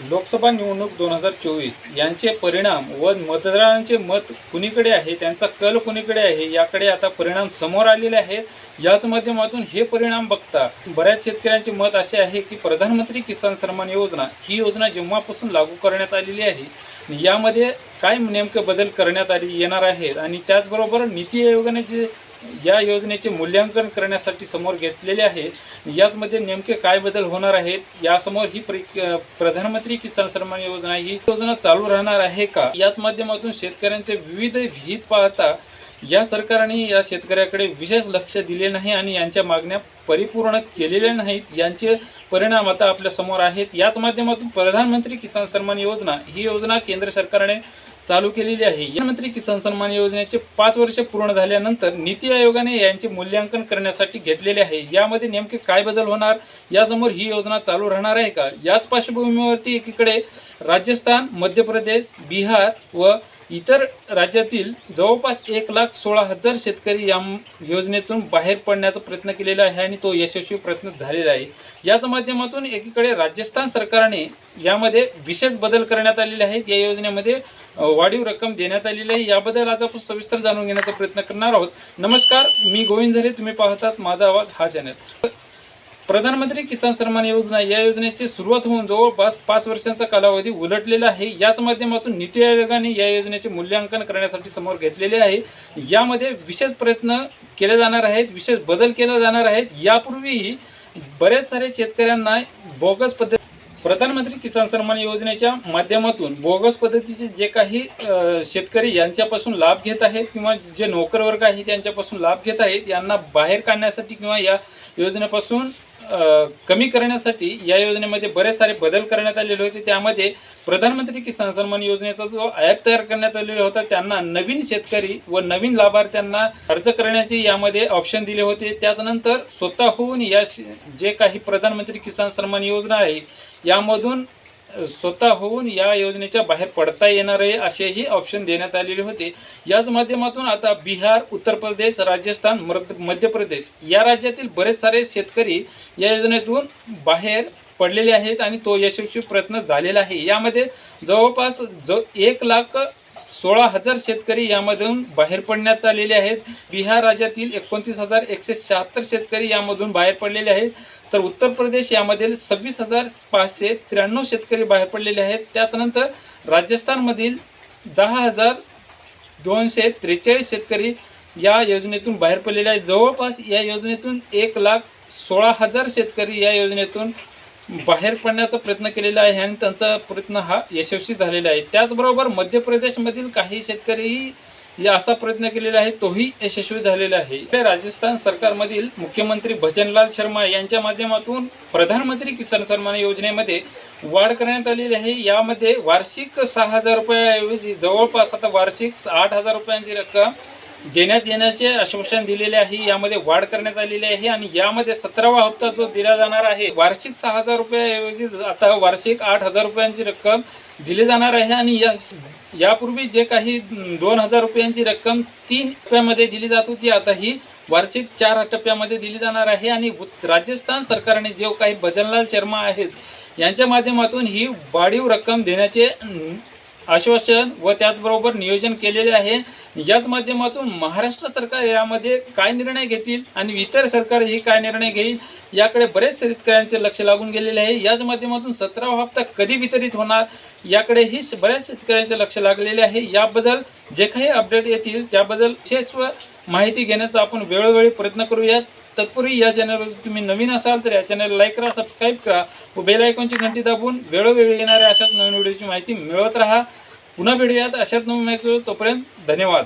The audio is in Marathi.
लोकसभा निवडणूक दोन हजार चोवीस यांचे परिणाम व मतदारांचे मत कुणीकडे आहे त्यांचा कल कुणीकडे आहे याकडे आता परिणाम समोर आलेले आहेत. याच माध्यमातून हे परिणाम बघता बऱ्याच शेतकऱ्यांचे मत असे आहे की प्रधानमंत्री किसान सन्मान योजना ही योजना जेव्हापासून लागू करण्यात आलेली आहे यामध्ये काय नेमके बदल करण्यात आले येणार आहेत आणि त्याचबरोबर नीती आयोगाने जे या योजनेचे मूल्यांकन करण्यासाठी समोर घेतलेले आहे याचमध्ये नेमके काय बदल होणार आहेत? यासमोर ही प्रधानमंत्री किसान सन्मान योजना ही योजना चालू राहणार आहे का? याच माध्यमातून शेतकऱ्यांचे विविध हित पाहता या सरकारने या शेतकऱ्याकडे विशेष लक्ष दिले नाही आणि यांच्या मागण्या परिपूर्ण केलेल्या नाहीत. यांचे परिणाम आता आपल्यासमोर आहेत. याच माध्यमातून प्रधानमंत्री किसान सन्मान योजना ही योजना केंद्र सरकारने चालू केलेली आहे. प्रधानमंत्री किसान सन्मान योजनेचे पाच वर्ष पूर्ण झाल्यानंतर नीती आयोगाने यांचे मूल्यांकन करण्यासाठी घेतलेले आहे. यामध्ये नेमके काय बदल होणार? यासमोर ही योजना चालू राहणार आहे का? याच पार्श्वभूमीवरती एकीकडे राजस्थान मध्य प्रदेश बिहार व इतर राज्यातील जवळपास एक लाख सोळा हजार शेतकरी या योजनेतून बाहेर पडण्याचा प्रयत्न केलेला आहे आणि तो यशस्वी प्रयत्न झालेला आहे. याच माध्यमातून एकीकडे राजस्थान सरकारने यामध्ये विशेष बदल करण्यात आलेले आहेत. या योजनेमध्ये वाढीव रक्कम देण्यात आलेली आहे. याबद्दल आज आपण सविस्तर जाणून घेण्याचा प्रयत्न करणार आहोत. नमस्कार मी गोविंद झरे. तुम्ही पाहतात माझा आवाज हा चॅनल प्रधानमंत्री किसान सन्मान योजना या योजनेची सुरुवात होऊन जवळपास पाच वर्षांचा कालावधी उलटलेला आहे. याच माध्यमातून नीती आयोगाने या योजनेचे मूल्यांकन करण्यासाठी समोर घेतलेले आहे. यामध्ये विशेष प्रयत्न केले जाणार आहेत विशेष बदल केले जाणार आहेत. यापूर्वीही बरेच सारे शेतकऱ्यांना बोगस पद्धत प्रधानमंत्री किसान सन्मान योजनेच्या माध्यमातून बोगस पद्धतीचे जे काही शेतकरी यांच्यापासून लाभ घेत आहेत किंवा जे नोकरवर्ग आहेत आहे त्यांच्यापासून लाभ घेत आहेत यांना बाहेर काढण्यासाठी किंवा या योजनेपासून कमी करण्यासाठी या योजनेमध्ये बरेच सारे बदल करण्यात आलेले होते. त्यामध्ये प्रधानमंत्री किसान सन्मान योजनेचा जो ॲप तयार करण्यात आलेला होता त्यांना नवीन शेतकरी व नवीन लाभार्थ्यांना अर्ज करण्याचे यामध्ये ऑप्शन दिले होते. त्याच्यानंतर स्वतःहून या श- जे काही प्रधानमंत्री किसान सन्मान योजना आहे यामधून स्वतः होऊन या योजनेच्या बाहेर पडता येणार आहे असेही ऑप्शन देण्यात आलेले होते. याच माध्यमातून आता बिहार उत्तर प्रदेश राजस्थान मध्य मध्य प्रदेश या राज्यातील बरेच सारे शेतकरी या योजनेतून बाहेर पडलेले आहेत आणि तो यशस्वी प्रयत्न झालेला आहे. यामध्ये जवळपास ज एक लाख सोळा हजार शेतकरी यामधून बाहेर पडण्यात आलेले आहेत. बिहार राज्यातील एकोणतीस हजार एकशे शहात्तर शेतकरी यामधून बाहेर पडलेले आहेत. तर उत्तर प्रदेश यामधील सव्वीस हजार पाचशे त्र्याण्णव शेतकरी बाहेर पडलेले आहेत. त्यानंतर राजस्थानमधील दहा हजार दोनशे त्रेचाळीस शेतकरी या योजनेतून बाहेर पडलेले आहेत. जवळपास या योजनेतून एक लाख सोळा हजार शेतकरी या योजनेतून बाहेर पडण्याचा प्रयत्न केलेला आहे आणि त्यांचा प्रयत्न हा यशस्वी झालेला आहे. त्याचबरोबर मध्य प्रदेशमधील काही शेतकरीही या असा प्रयत्न केलेला आहे तोही यशस्वी झालेला आहे. राजस्थान सरकारमधील मुख्यमंत्री भजनलाल शर्मा यांच्या माध्यमातून प्रधानमंत्री किसान सन्मान योजनेमध्ये वाढ करण्यात आलेली आहे. यामध्ये वार्षिक सहा हजार रुपयाऐवजी जवळपास आता वार्षिक आठ हजार रुपयांची रक्कम देण्यात येण्याचे आश्वासन दिलेले आहे यामध्ये वाढ करण्यात आलेली आहे आणि यामध्ये सतरावा हप्ता जो दिला जाणार आहे वार्षिक सहा हजार रुपयाऐवजी आता वार्षिक आठ हजार रुपयांची रक्कम दिली जाणार आहे आणि या यापूर्वी जे काही दोन हजार रुपयांची रक्कम तीन टप्प्यामध्ये दिली जात होती आता ही वार्षिक चार टप्प्यामध्ये दिली जाणार आहे आणि राजस्थान सरकारने जे काही भजनलाल शर्मा आहेत यांच्या माध्यमातून ही वाढीव रक्कम देण्याचे आश्वासन व त्याचबरोबर नियोजन केलेले आहे. याच माध्यमातून महाराष्ट्र सरकार यामध्ये काय निर्णय घेतील आणि इतर सरकार ही काय निर्णय घेईल याकडे बरेच शेतकऱ्यांचे लक्ष लागून गेलेले आहे. याच माध्यमातून सतरावा हप्ता कधी वितरित होणार याकडेही बऱ्याच शेतकऱ्यांचे लक्ष लागलेले आहे. याबद्दल जे काही अपडेट येतील त्याबद्दल विशेष माहिती घेण्याचा आपण वेळोवेळी प्रयत्न करूयात. तत्पूर्वी या चॅनलवर तुम्ही नवीन असाल तर या चॅनल लाईक करा सबस्क्राईब करा व बेल आयकॉनची घंटी दाबून वेळोवेळी येणाऱ्या अशाच नवीन व्हिडिओची माहिती मिळवत राहा. पुन्हा भेटूयात अशाच नवीन माहिती तोपर्यंत धन्यवाद.